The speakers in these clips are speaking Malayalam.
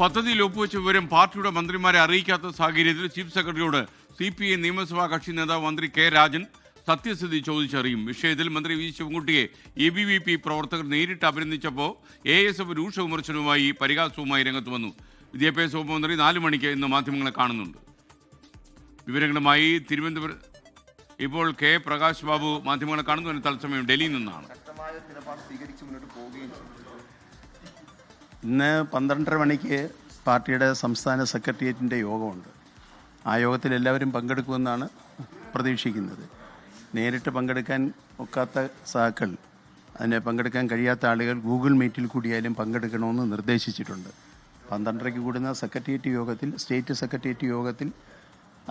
പദ്ധതിയിൽ ഒപ്പുവെച്ച വിവരം പാർട്ടിയുടെ മന്ത്രിമാരെ അറിയിക്കാത്ത സാഹചര്യത്തിൽ ചീഫ് സെക്രട്ടറിയോട് സി പി ഐ നിയമസഭാ കക്ഷി നേതാവ് മന്ത്രി കെ രാജൻ സത്യസ്ഥിതി ചോദിച്ചറിയും. വിഷയത്തിൽ മന്ത്രി വി ശിവൻകുട്ടിയെ എ ബി വി പി പ്രവർത്തകർ നേരിട്ട് അഭിനന്ദിച്ചപ്പോൾ എ എസ് എഫ് രൂക്ഷ വിമർശനവുമായി പരിഹാസവുമായി രംഗത്ത് വന്നു. വിദ്യാഭ്യാസ വകുപ്പ് മന്ത്രി നാല് മണിക്ക് ഇന്ന് മാധ്യമങ്ങളെ കാണുന്നുണ്ട്. വിവരങ്ങളുമായി തിരുവനന്തപുരം ഇപ്പോൾ കെ പ്രകാശ് ബാബു മാധ്യമങ്ങളെ കാണുന്നു. തത്സമയം ഡൽഹിയിൽ നിന്നാണ്. ശക്തമായ നിലപാട് സ്വീകരിച്ച് മുന്നോട്ട് പോവുകയും ചെയ്തു. ഇന്ന് പന്ത്രണ്ടര മണിക്ക് പാർട്ടിയുടെ സംസ്ഥാന സെക്രട്ടേറിയറ്റിന്റെ യോഗമുണ്ട്. ആ യോഗത്തിൽ എല്ലാവരും പങ്കെടുക്കുമെന്നാണ് പ്രതീക്ഷിക്കുന്നത്. നേരിട്ട് പങ്കെടുക്കാൻ ഒക്കാത്ത സാക്കൾ അതിനെ പങ്കെടുക്കാൻ കഴിയാത്ത ആളുകൾ ഗൂഗിൾ മീറ്റിൽ കൂടിയാലും പങ്കെടുക്കണമെന്ന് നിർദ്ദേശിച്ചിട്ടുണ്ട്. പന്ത്രണ്ടരയ്ക്ക് കൂടുന്ന സെക്രട്ടേറിയറ്റ് യോഗത്തിൽ സ്റ്റേറ്റ് സെക്രട്ടേറിയറ്റ് യോഗത്തിൽ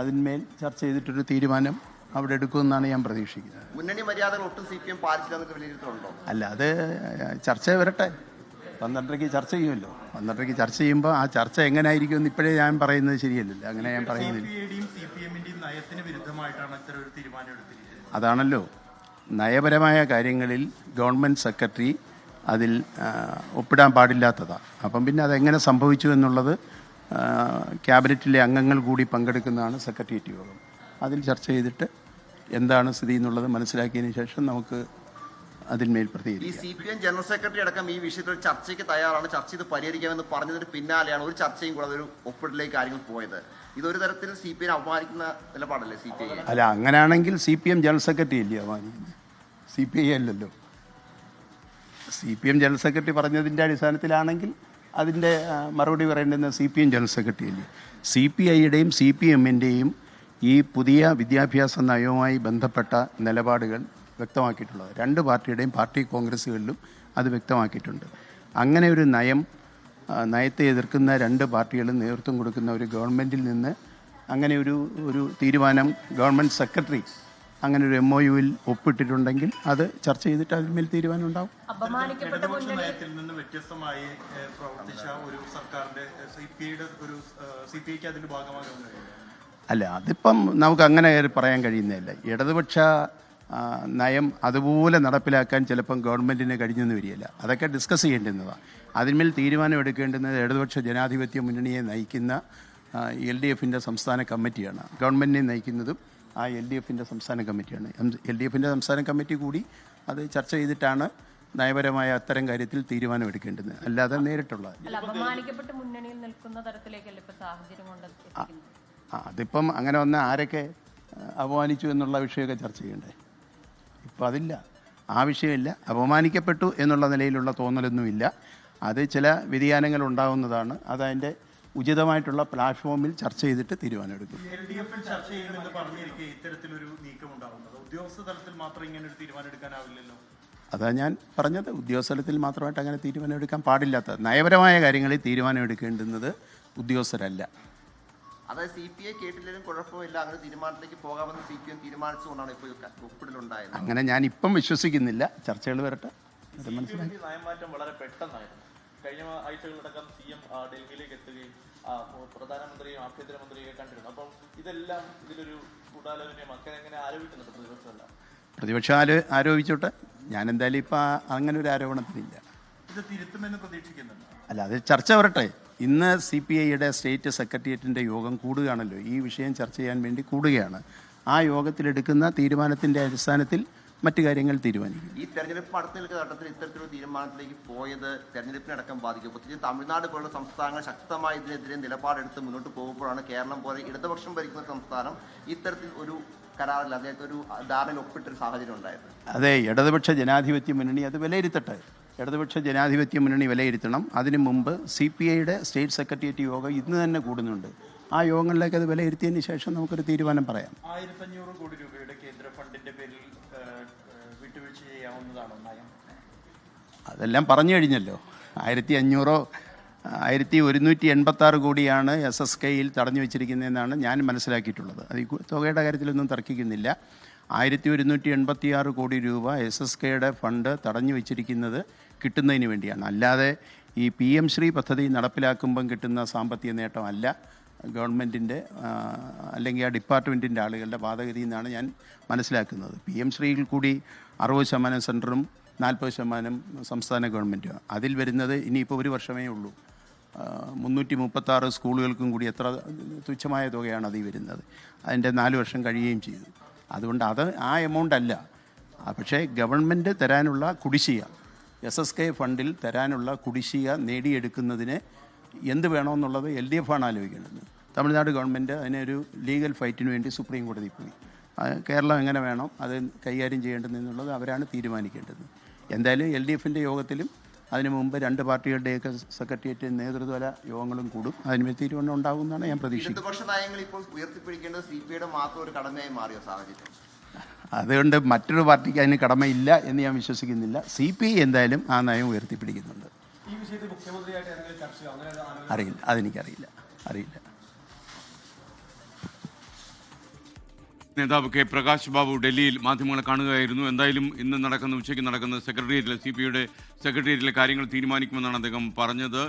അതിന്മേൽ ചർച്ച ചെയ്തിട്ടൊരു തീരുമാനം അവിടെ എടുക്കുമെന്നാണ് ഞാൻ പ്രതീക്ഷിക്കുന്നത്. മുന്നണി മര്യാദകൾ ഒട്ടും സി പി എം പാലിച്ചില്ലെന്നൊക്കെ വിലയിരുത്തുന്നുണ്ടോ? അല്ല അത് ചർച്ച വരട്ടെ. പന്ത്രണ്ടരയ്ക്ക് ചർച്ച ചെയ്യുമല്ലോ. പന്ത്രണ്ടരയ്ക്ക് ചർച്ച ചെയ്യുമ്പോൾ ആ ചർച്ച എങ്ങനെയായിരിക്കും എന്ന് ഇപ്പോഴേ ഞാൻ പറയുന്നത് ശരിയല്ലല്ലോ. അങ്ങനെ ഞാൻ പറയുന്നില്ല. അതാണല്ലോ. നയപരമായ കാര്യങ്ങളിൽ ഗവൺമെന്റ് സെക്രട്ടറി അതിൽ ഒപ്പിടാൻ പാടില്ലാത്തതാണ് അപ്പം പിന്നെ അതെങ്ങനെ സംഭവിച്ചു എന്നുള്ളത് ക്യാബിനറ്റിലെ അംഗങ്ങൾ കൂടി പങ്കെടുക്കുന്നതാണ് സെക്രട്ടേറിയറ്റ് യോഗം. അതിൽ ചർച്ച ചെയ്തിട്ട് എന്താണ് സ്ഥിതി എന്നുള്ളത് മനസ്സിലാക്കിയതിന് ശേഷം നമുക്ക് അതിന്മേൽ ഈ C P M general secretary അടക്കം ഈ വിഷയത്തിൽ ചർച്ചയ്ക്ക് തയ്യാറാണ്. ചർച്ച ചെയ്ത് പരിഹരിക്കാമെന്ന് പറഞ്ഞതിന് പിന്നാലെയാണ് ഒരു ചർച്ചയും കൂടാതെ ഒരു ഒപ്പിടലേക്ക് കാര്യങ്ങൾ പോയത്. ഇതൊരു തരത്തിൽ സി പി എം അപമാനിക്കുന്ന നിലപാടല്ലേ സി പി ഐ അല്ല അങ്ങനെയാണെങ്കിൽ C P M general secretary ഇല്ലേ അപമാനിക്കുന്നത് സി പി ഐ അല്ലല്ലോ. C P M general secretary പറഞ്ഞതിന്റെ അടിസ്ഥാനത്തിലാണെങ്കിൽ അതിന്റെ മറുപടി പറയേണ്ടത് C P M general secretary അല്ലേ? സി പി ഐയുടെയും സി പി എമ്മിന്റെയും ഈ പുതിയ വിദ്യാഭ്യാസ നയവുമായി ബന്ധപ്പെട്ട നിലപാടുകൾ വ്യക്തമാക്കിയിട്ടുള്ളത്. രണ്ട് പാർട്ടിയുടെയും പാർട്ടി കോൺഗ്രസ്സുകളിലും അത് വ്യക്തമാക്കിയിട്ടുണ്ട്. അങ്ങനെ ഒരു നയം നയത്തെ എതിർക്കുന്ന രണ്ട് പാർട്ടികളും നേതൃത്വം കൊടുക്കുന്ന ഒരു ഗവൺമെന്റിൽ നിന്ന് അങ്ങനെ ഒരു ഒരു തീരുമാനം ഗവൺമെന്റ് സെക്രട്ടറി അങ്ങനെ ഒരു എം ഒ യുവിൽ ഒപ്പിട്ടിട്ടുണ്ടെങ്കിൽ അത് ചർച്ച ചെയ്തിട്ട് അതിന്മേൽ തീരുമാനം ഉണ്ടാവും. നയത്തിൽ നിന്ന് വ്യത്യസ്തമായി പ്രവർത്തിച്ച ഒരു സർക്കാരിന്റെ സി പി ഐയുടെ ഒരു സി പി ഐക്ക് അതിന്റെ ഭാഗമാകാൻ അല്ല അതിപ്പം നമുക്ക് അങ്ങനെ പറയാൻ കഴിയുന്നതല്ല. ഇടതുപക്ഷ നയം അതുപോലെ നടപ്പിലാക്കാൻ ചിലപ്പം ഗവൺമെന്റിന് കഴിഞ്ഞെന്ന് വരികയില്ല. അതൊക്കെ ഡിസ്കസ് ചെയ്യേണ്ടുന്നതാണ് അതിന്മേൽ തീരുമാനം എടുക്കേണ്ടുന്നത് ഇടതുപക്ഷ ജനാധിപത്യ മുന്നണിയെ നയിക്കുന്ന എൽ ഡി എഫിന്റെ സംസ്ഥാന കമ്മിറ്റിയാണ്. ഗവൺമെന്റിനെ നയിക്കുന്നതും ആ എൽ ഡി എഫിന്റെ സംസ്ഥാന കമ്മിറ്റിയാണ്. എൽ ഡി എഫിന്റെ സംസ്ഥാന കമ്മിറ്റി കൂടി അത് ചർച്ച ചെയ്തിട്ടാണ് നയപരമായ അത്തരം കാര്യത്തിൽ തീരുമാനം എടുക്കേണ്ടത് അല്ലാതെ നേരിട്ടുള്ള അതിപ്പം അങ്ങനെ വന്ന ആരൊക്കെ അപമാനിച്ചു എന്നുള്ള വിഷയമൊക്കെ ചർച്ച ചെയ്യണ്ടേ? ഇപ്പം അതില്ല. ആവശ്യമില്ല. അപമാനിക്കപ്പെട്ടു എന്നുള്ള നിലയിലുള്ള തോന്നലൊന്നുമില്ല. അത് ചില വ്യതിയാനങ്ങൾ ഉണ്ടാവുന്നതാണ്. അതതിന്റെ ഉചിതമായിട്ടുള്ള പ്ലാറ്റ്ഫോമിൽ ചർച്ച ചെയ്തിട്ട് തീരുമാനമെടുക്കും. അതാ ഞാൻ പറഞ്ഞത്. ഉദ്യോഗസ്ഥലത്തിൽ മാത്രമായിട്ട് അങ്ങനെ തീരുമാനമെടുക്കാൻ പാടില്ലാത്ത നയപരമായ കാര്യങ്ങളിൽ തീരുമാനമെടുക്കേണ്ടുന്നത് ഉദ്യോഗസ്ഥരല്ല. അതായത് സി പി ഐ കേട്ടില്ലെങ്കിലും കുഴപ്പമില്ല. അങ്ങനെ തീരുമാനത്തിലേക്ക് പോകാമെന്ന് സി പി എം തീരുമാനിച്ചുകൊണ്ടാണ് ഇപ്പോൾ ഒപ്പിടലുണ്ടായത്. അങ്ങനെ ഞാൻ ഇപ്പം വിശ്വസിക്കുന്നില്ല. ചർച്ചകൾ വരട്ടെ. നയംമാറ്റം വളരെ പെട്ടെന്നായിരുന്നു. കഴിഞ്ഞ ആഴ്ചകളിലടക്കം സി എം ഡൽഹിയിലേക്ക് എത്തുകയും ആ, പ്രധാനമന്ത്രിയും ആഭ്യന്തരമന്ത്രിയെ കണ്ടിരുന്നു. അപ്പം ഇതെല്ലാം ഇതിലൊരു ഗൂഢാലോചനയും അങ്ങനെ എങ്ങനെ ആരോപിക്കുന്നുണ്ട് പ്രതിപക്ഷമല്ല. പ്രതിപക്ഷം ആരോ ആരോപിച്ചോട്ടെ? ഞാൻ എന്തായാലും ഇപ്പം അങ്ങനെ ഒരു ആരോപണത്തിനില്ല. ഇത് തിരുത്തുമെന്ന് പ്രതീക്ഷിക്കുന്നുണ്ട്. അല്ല അത് ചർച്ച വരട്ടെ. ഇന്ന് സി പി ഐയുടെ സ്റ്റേറ്റ് സെക്രട്ടേറിയറ്റിന്റെ യോഗം കൂടുകയാണല്ലോ. ഈ വിഷയം ചർച്ച ചെയ്യാൻ വേണ്ടി കൂടുകയാണ്. ആ യോഗത്തിലെടുക്കുന്ന തീരുമാനത്തിന്റെ അടിസ്ഥാനത്തിൽ മറ്റു കാര്യങ്ങൾ തീരുമാനിക്കും. ഈ തെരഞ്ഞെടുപ്പ് അടുത്ത ഘട്ടത്തിൽ ഇത്തരത്തിലൊരു തീരുമാനത്തിലേക്ക് പോയത് തെരഞ്ഞെടുപ്പിനടക്കം ബാധിക്കും പ്രത്യേകിച്ച് തമിഴ്നാട് പോലുള്ള സംസ്ഥാനങ്ങൾ ശക്തമായി ഇതിനെതിരെ നിലപാടെടുത്ത് മുന്നോട്ട് പോകുമ്പോഴാണ് കേരളം പോലെ ഇടതുപക്ഷം ഭരിക്കുന്ന സംസ്ഥാനം ഇത്തരത്തിൽ ഒരു കരാറിൽ അദ്ദേഹത്തെ ഒരു ധാരണയിൽ ഒപ്പിട്ടൊരു സാഹചര്യം ഉണ്ടായത്. അതെ ഇടതുപക്ഷ ജനാധിപത്യ മുന്നണി അത് വിലയിരുത്തട്ടെ. ഇടതുപക്ഷ ജനാധിപത്യ മുന്നണി വിലയിരുത്തണം. അതിനു മുമ്പ് സി പി ഐയുടെ സ്റ്റേറ്റ് സെക്രട്ടേറിയറ്റ് യോഗം ഇന്ന് തന്നെ കൂടുന്നുണ്ട്. ആ യോഗങ്ങളിലേക്ക് അത് വിലയിരുത്തിയതിന് ശേഷം നമുക്കൊരു തീരുമാനം പറയാം. ആയിരത്തഞ്ഞൂറ് കോടി രൂപയുടെ കേന്ദ്ര ഫണ്ടിന്റെ പേരിൽ വിട്ടുവീഴ്ച ചെയ്യാവുന്നതാണോ നയം. അതെല്ലാം പറഞ്ഞു കഴിഞ്ഞല്ലോ. ആയിരത്തി അഞ്ഞൂറോ ആയിരത്തി ഒരുന്നൂറ്റി എൺപത്താറ് കോടിയാണ് എസ് എസ് കെയിൽ തടഞ്ഞു വെച്ചിരിക്കുന്നതെന്നാണ് ഞാൻ മനസ്സിലാക്കിയിട്ടുള്ളത്. അത് തുകയുടെ കാര്യത്തിലൊന്നും തർക്കിക്കുന്നില്ല. ആയിരത്തി ഒരുന്നൂറ്റി എൺപത്തി ആറ് കോടി രൂപ എസ് എസ് കെയുടെ ഫണ്ട് തടഞ്ഞു വെച്ചിരിക്കുന്നത് കിട്ടുന്നതിന് വേണ്ടിയാണ്. അല്ലാതെ ഈ പി എം ശ്രീ പദ്ധതി നടപ്പിലാക്കുമ്പം കിട്ടുന്ന സാമ്പത്തിക നേട്ടമല്ല. ഗവൺമെന്റിന്റെ അല്ലെങ്കിൽ ആ ഡിപ്പാർട്ട്മെന്റിന്റെ ആളുകളുടെ വാദഗതി എന്നാണ് ഞാൻ മനസ്സിലാക്കുന്നത്. പി എം ശ്രീയിൽ കൂടി അറുപത് ശതമാനം സെന്ററും നാൽപ്പത് ശതമാനം സംസ്ഥാന ഗവൺമെന്റും അതിൽ വരുന്നത് ഇനിയിപ്പോൾ ഒരു വർഷമേ ഉള്ളൂ. മുന്നൂറ്റി മുപ്പത്താറ് സ്കൂളുകൾക്കും കൂടി എത്ര തുച്ഛമായ തുകയാണ് അതിൽ വരുന്നത്. അതിന്റെ നാല് വർഷം കഴിയുകയും ചെയ്തു. അതുകൊണ്ട് അത് ആ എമൗണ്ട് അല്ല. പക്ഷേ ഗവൺമെന്റ് തരാനുള്ള കുടിശ്ശിക എസ് എസ് കെ ഫണ്ടിൽ തരാനുള്ള കുടിശ്ശിക നേടിയെടുക്കുന്നതിന് എന്ത് വേണമെന്നുള്ളത് എൽ ഡി എഫ് ആണ് ആലോചിക്കേണ്ടത്. തമിഴ്നാട് ഗവൺമെന്റ് അതിനൊരു ലീഗൽ ഫൈറ്റിന് വേണ്ടി സുപ്രീം കോടതി പോയി. കേരളം എങ്ങനെ വേണം അത് കൈകാര്യം ചെയ്യേണ്ടതെന്നുള്ളത് അവരാണ് തീരുമാനിക്കേണ്ടത്. എന്തായാലും എൽ ഡി എഫിന്റെ യോഗത്തിലും അതിനു മുമ്പ് രണ്ട് പാർട്ടികളുടെയൊക്കെ സെക്രട്ടേറിയറ്റ് നേതൃത്വല യോഗങ്ങളും കൂടും. അതിന് തീരുമാനം ഉണ്ടാകുമെന്നാണ് ഞാൻ പ്രതീക്ഷിക്കുന്നത്. ഇടതുപക്ഷ നയങ്ങൾ ഇപ്പോൾ ഉയർത്തിപ്പിടിക്കേണ്ടത് സി പി ഐയുടെ മാത്രം ഒരു കടമയായി മാറിയോ സാഹചര്യം. അതുകൊണ്ട് മറ്റൊരു പാർട്ടിക്ക് അതിന് കടമയില്ല എന്ന് ഞാൻ വിശ്വസിക്കുന്നില്ല. സി പി ഐ എന്തായാലും ആ നയം ഉയർത്തിപ്പിടിക്കുന്നുണ്ട്. അറിയില്ല. അതെനിക്കറിയില്ല. അറിയില്ല. നേതാവ് കെ പ്രകാശ് ബാബു ഡൽഹിയിൽ മാധ്യമങ്ങളെ കാണുകയായിരുന്നു. എന്തായാലും ഇന്ന് നടക്കുന്ന ഉച്ചയ്ക്ക് നടക്കുന്ന സെക്രട്ടേറിയറ്റിലെ സി പി ഐയുടെ സെക്രട്ടേറിയറ്റിലെ കാര്യങ്ങൾ തീരുമാനിക്കുമെന്നാണ് അദ്ദേഹം പറഞ്ഞത്.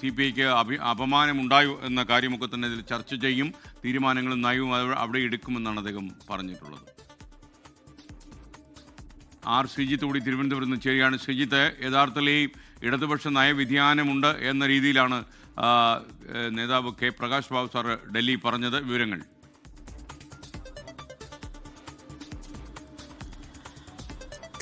സി പി ഐക്ക് അഭി അപമാനമുണ്ടായോ എന്ന കാര്യമൊക്കെ തന്നെ ഇതിൽ ചർച്ച ചെയ്യും. തീരുമാനങ്ങളും നയവും അവിടെ എടുക്കുമെന്നാണ് അദ്ദേഹം പറഞ്ഞിട്ടുള്ളത്. ആർ ശ്രീജിത്ത് കൂടി തിരുവനന്തപുരത്ത് നിന്ന് ചേരുകയാണ്. ശ്രീജിത്ത് യഥാർത്ഥത്തിൽ ഈ ഇടതുപക്ഷ നയവ്യതിയാനമുണ്ട് എന്ന രീതിയിലാണ് നേതാവ് കെ പ്രകാശ് ബാബു സാർ ഡൽഹി പറഞ്ഞത്. വിവരങ്ങൾ.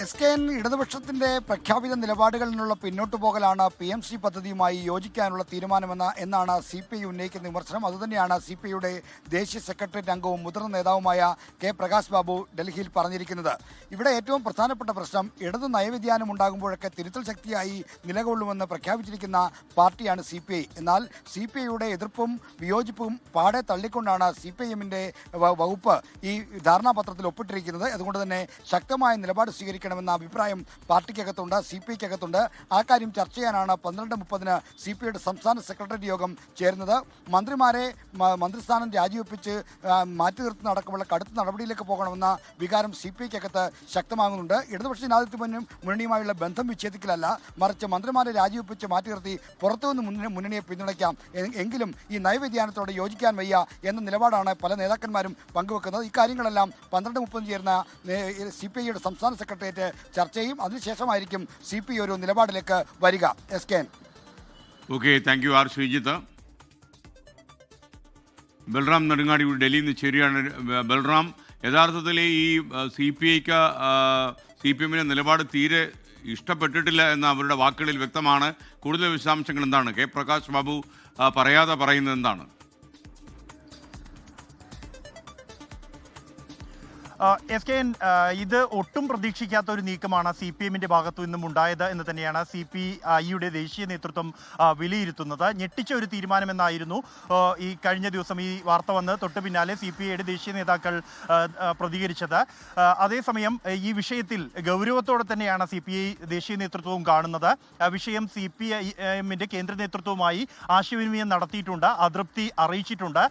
എസ് കെ എൻ ഇടതുപക്ഷത്തിന്റെ പ്രഖ്യാപിത നിലപാടുകളിൽ നിന്നുള്ള പിന്നോട്ടു പോകലാണ് പി എം സി പദ്ധതിയുമായി യോജിക്കാനുള്ള തീരുമാനമെന്ന എന്നാണ് സി പി ഐ ഉന്നയിക്കുന്ന വിമർശനം. അതുതന്നെയാണ് സി പി ഐയുടെ ദേശീയ സെക്രട്ടേറിയറ്റ് അംഗവും മുതിർന്ന നേതാവുമായ കെ പ്രകാശ് ബാബു ഡൽഹിയിൽ പറഞ്ഞിരിക്കുന്നത്. ഇവിടെ ഏറ്റവും പ്രധാനപ്പെട്ട പ്രശ്നം ഇടത് നയവ്യതിയാനം ഉണ്ടാകുമ്പോഴൊക്കെ തിരുത്തൽ ശക്തിയായി നിലകൊള്ളുമെന്ന് പ്രഖ്യാപിച്ചിരിക്കുന്ന പാർട്ടിയാണ് സി പി ഐ. എന്നാൽ സി പി ഐയുടെ എതിർപ്പും വിയോജിപ്പും പാടെ തള്ളിക്കൊണ്ടാണ് സി പി ഐ എമ്മിന്റെ വകുപ്പ് ഈ ധാരണാപത്രത്തിൽ ഒപ്പിട്ടിരിക്കുന്നത്. അതുകൊണ്ട് തന്നെ ശക്തമായ നിലപാട് സ്വീകരിക്കണമെന്ന അഭിപ്രായം പാർട്ടിക്കകത്തുണ്ട് സി പി ഐക്കകത്തുണ്ട്. ആ കാര്യം ചർച്ച ചെയ്യാനാണ് പന്ത്രണ്ട് മുപ്പതിന് സി പി ഐയുടെ സംസ്ഥാന സെക്രട്ടറി യോഗം ചേരുന്നത്. മന്ത്രിമാരെ മന്ത്രിസ്ഥാനം രാജിവെപ്പിച്ച് മാറ്റി നിർത്തുന്ന അടക്കമുള്ള കടുത്ത നടപടിയിലേക്ക് പോകണമെന്ന വികാരം സി പി ഐക്കകത്ത് ശക്തമാകുന്നുണ്ട്. ഇടതുപക്ഷ ജനാധിപത്യ മുന്നണി മുന്നണിയുമായുള്ള ബന്ധം വിച്ഛേദിക്കലല്ല. മറിച്ച് മന്ത്രിമാരെ രാജിവെപ്പിച്ച് മാറ്റി നിർത്തി പുറത്തുനിന്ന് മുന്നണി മുന്നണിയെ പിന്തുണയ്ക്കാം. എങ്കിലും ഈ നയവ്യതിയാനത്തോട് യോജിക്കാൻ വയ്യ എന്ന നിലപാടാണ് പല നേതാക്കന്മാരും പങ്കുവെക്കുന്നത്. ഇക്കാര്യങ്ങളെല്ലാം പന്ത്രണ്ട് മുപ്പതിന് ചേർന്ന സി പി ഐയുടെ സംസ്ഥാന സെക്രട്ടേറിയറ്റ് ചർച്ച ചെയ്യും അതിനുശേഷമായിരിക്കും സി പി ഒരു നിലപാടിലേക്ക് വരിക. S K okay thank you R Sreejith. Balram Nedungadi ഡൽഹിയിൽ നിന്ന് ചേരുകയാണ്. ബൽറാം യഥാർത്ഥത്തിൽ ഈ സി പി ഐക്ക് സി പി എമ്മിന്റെ നിലപാട് തീരെ ഇഷ്ടപ്പെട്ടിട്ടില്ല എന്ന അവരുടെ വാക്കുകളിൽ വ്യക്തമാണ്. കൂടുതൽ വിശദാംശങ്ങൾ എന്താണ്? കെ പ്രകാശ് ബാബു പറയാതെ പറയുന്നത് എന്താണ്? എസ് കെ എൻ ഇത് ഒട്ടും പ്രതീക്ഷിക്കാത്ത ഒരു നീക്കമാണ് സി പി എമ്മിന്റെ ഭാഗത്തു നിന്നും ഉണ്ടായത് എന്ന് തന്നെയാണ് സി പി ഐയുടെ ദേശീയ നേതൃത്വം വിലയിരുത്തുന്നത്. ഞെട്ടിച്ച ഒരു തീരുമാനമെന്നായിരുന്നു ഈ കഴിഞ്ഞ ദിവസം ഈ വാർത്ത വന്ന് തൊട്ട് പിന്നാലെ സി പി ഐയുടെ ദേശീയ നേതാക്കൾ പ്രതികരിച്ചത്. അതേസമയം ഈ വിഷയത്തിൽ ഗൗരവത്തോടെ തന്നെയാണ് സി പി ഐ ദേശീയ നേതൃത്വവും കാണുന്നത്. വിഷയം സി പി ഐ എമ്മിന്റെ കേന്ദ്ര നേതൃത്വവുമായി ആശയവിനിമയം നടത്തിയിട്ടുണ്ട് അതൃപ്തി അറിയിച്ചിട്ടുണ്ട്.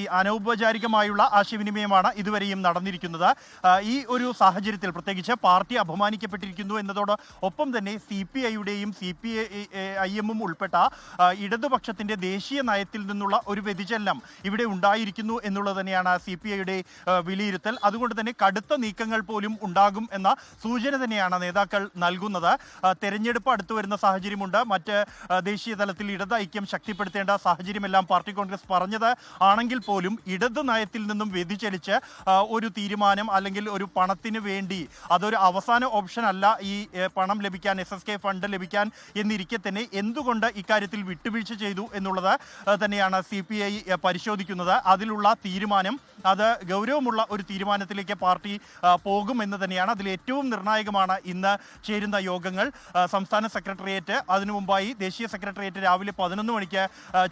ഈ അനൗപചാരികമായുള്ള ആശയവിനിമയമാണ് ഇതുവരെയും നടന്നിരിക്കുന്നത്. ആ, ഈ ഒരു സാഹചര്യത്തിൽ പ്രത്യേകിച്ച് പാർട്ടി അപമാനിക്കപ്പെട്ടിരിക്കുന്നു എന്നതോട് ഒപ്പം തന്നെ സി പി ഐയുടെയും സി പി ഐ എമ്മും ഉൾപ്പെട്ട ഇടതുപക്ഷത്തിന്റെ ദേശീയ നയത്തിൽ നിന്നുള്ള ഒരു വ്യതിചലനം ഇവിടെ ഉണ്ടായിരിക്കുന്നു എന്നുള്ളത് തന്നെയാണ് സി പി ഐയുടെ വിലയിരുത്തൽ. അതുകൊണ്ട് തന്നെ കടുത്ത നീക്കങ്ങൾ പോലും ഉണ്ടാകും എന്ന സൂചന തന്നെയാണ് നേതാക്കൾ നൽകുന്നത്. തെരഞ്ഞെടുപ്പ് അടുത്തു വരുന്ന സാഹചര്യമുണ്ട്. മറ്റ് ദേശീയ തലത്തിൽ ഇടത് ഐക്യം ശക്തിപ്പെടുത്തേണ്ട സാഹചര്യമെല്ലാം പാർട്ടി കോൺഗ്രസ് പറഞ്ഞത് ആണെങ്കിൽ പോലും ഇടത് നയത്തിൽ നിന്നും വ്യതിചലിച്ച് ഒരു തീരുമാനം അല്ലെങ്കിൽ ഒരു പണത്തിന് വേണ്ടി അതൊരു അവസാന ഓപ്ഷൻ അല്ല ഈ പണം ലഭിക്കാൻ എസ് എസ് കെ ഫണ്ട് ലഭിക്കാൻ എന്നിരിക്കെ തന്നെ എന്തുകൊണ്ട് ഇക്കാര്യത്തിൽ വിട്ടുവീഴ്ച ചെയ്തു എന്നുള്ളത് തന്നെയാണ് സി പരിശോധിക്കുന്നത്. അതിലുള്ള തീരുമാനം അത് ഗൗരവമുള്ള ഒരു തീരുമാനത്തിലേക്ക് പാർട്ടി പോകുമെന്ന് തന്നെയാണ്. അതിൽ ഏറ്റവും നിർണായകമാണ് ഇന്ന് ചേരുന്ന യോഗങ്ങൾ. സംസ്ഥാന സെക്രട്ടേറിയറ്റ് അതിനു മുമ്പായി ദേശീയ സെക്രട്ടേറിയറ്റ് രാവിലെ പതിനൊന്ന് മണിക്ക്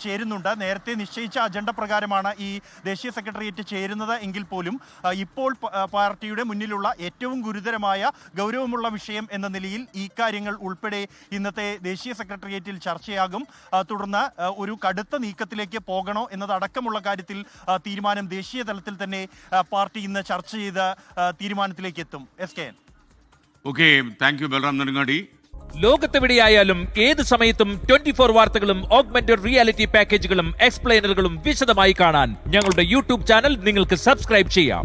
ചേരുന്നുണ്ട്. നേരത്തെ നിശ്ചയിച്ച അജണ്ട പ്രകാരമാണ് ഈ ദേശീയ സെക്രട്ടേറിയറ്റ് ചേരുന്നത് എങ്കിൽ പോലും ഇപ്പോൾ പാർട്ടിയുടെ മുന്നിലുള്ള ഏറ്റവും ഗുരുതരമായ ഗൗരവമുള്ള വിഷയം എന്ന നിലയിൽ ഈ കാര്യങ്ങൾ ഉൾപ്പെടെ ഇന്നത്തെ ദേശീയ സെക്രട്ടേറിയറ്റിൽ ചർച്ചയാകും. തുടർന്ന് ഒരു കടുത്ത നീക്കത്തിലേക്ക് പോകണോ എന്നതടക്കമുള്ള കാര്യത്തിൽ തീരുമാനം ദേശീയ തന്നെ പാർട്ടി ഇന്ന് ചർച്ച ചെയ്ത് തീരുമാനത്തിലേക്ക് എത്തും. S K N okay thank you Balram Nedungadi ലോകത്തെവിടെയായാലും ഏത് സമയത്തും ട്വന്റി ഫോർ വാർത്തകളും ഓഗ്മെന്റഡ് റിയാലിറ്റി പാക്കേജുകളും എക്സ്പ്ലെയിനറുകളും വിശദമായി കാണാൻ ഞങ്ങളുടെ യൂട്യൂബ് ചാനൽ നിങ്ങൾക്ക് സബ്സ്ക്രൈബ് ചെയ്യാം.